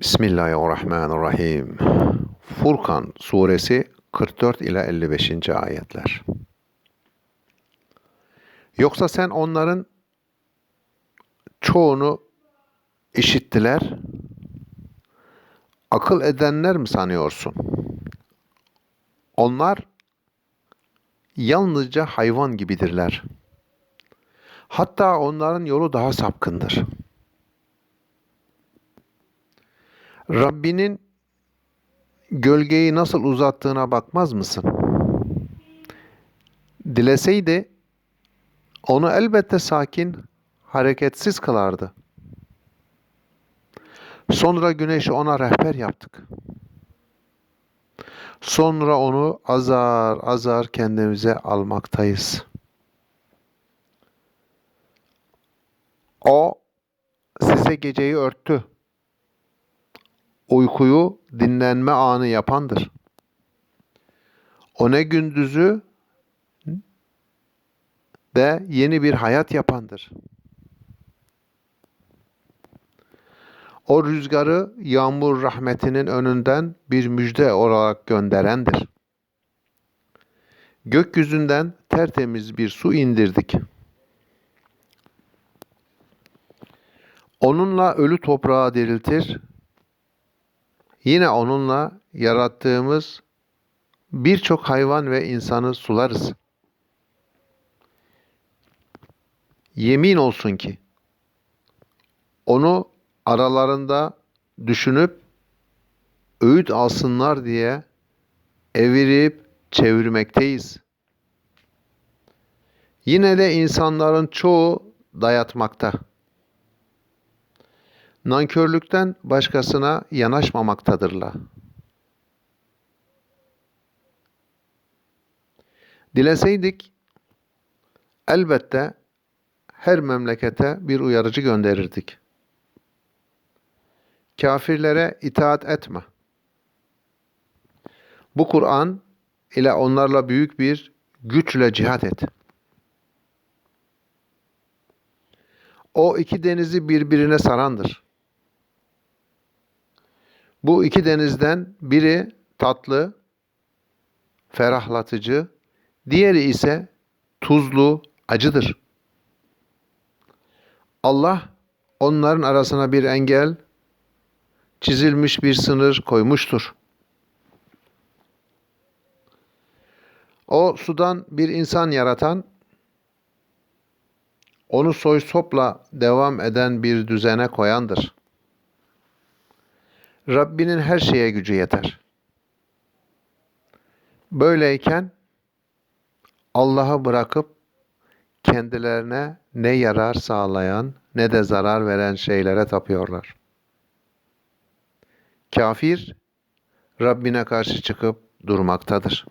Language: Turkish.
Bismillahirrahmanirrahim. Furkan suresi 44 ile 55. ayetler. Yoksa sen onların çoğunu işittiler, akıl edenler mi sanıyorsun? Onlar yalnızca hayvan gibidirler. Hatta onların yolu daha sapkındır. Rabbinin gölgeyi nasıl uzattığına bakmaz mısın? Dileseydi onu elbette sakin, hareketsiz kılardı. Sonra güneşi ona rehber yaptık. Sonra onu azar azar kendimize almaktayız. O size geceyi örttü. Uykuyu dinlenme anı yapandır. O ne gündüzü de yeni bir hayat yapandır. O rüzgarı yağmur rahmetinin önünden bir müjde olarak gönderendir. Gökyüzünden tertemiz bir su indirdik. Onunla ölü toprağı diriltir. Yine onunla yarattığımız birçok hayvan ve insanı sularız. Yemin olsun ki onu aralarında düşünüp öğüt alsınlar diye evirip çevirmekteyiz. Yine de insanların çoğu dayatmakta. Nankörlükten başkasına yanaşmamaktadırlar. Dileseydik elbette her memlekete bir uyarıcı gönderirdik. Kafirlere itaat etme. Bu Kur'an ile onlarla büyük bir güçle cihat et. O iki denizi birbirine sarandır. Bu iki denizden biri tatlı, ferahlatıcı, diğeri ise tuzlu, acıdır. Allah onların arasına bir engel, çizilmiş bir sınır koymuştur. O sudan bir insan yaratan, onu soy sopla devam eden bir düzene koyandır. Rabbinin her şeye gücü yeter. Böyleyken Allah'ı bırakıp kendilerine ne yarar sağlayan ne de zarar veren şeylere tapıyorlar. Kafir Rabbine karşı çıkıp durmaktadır.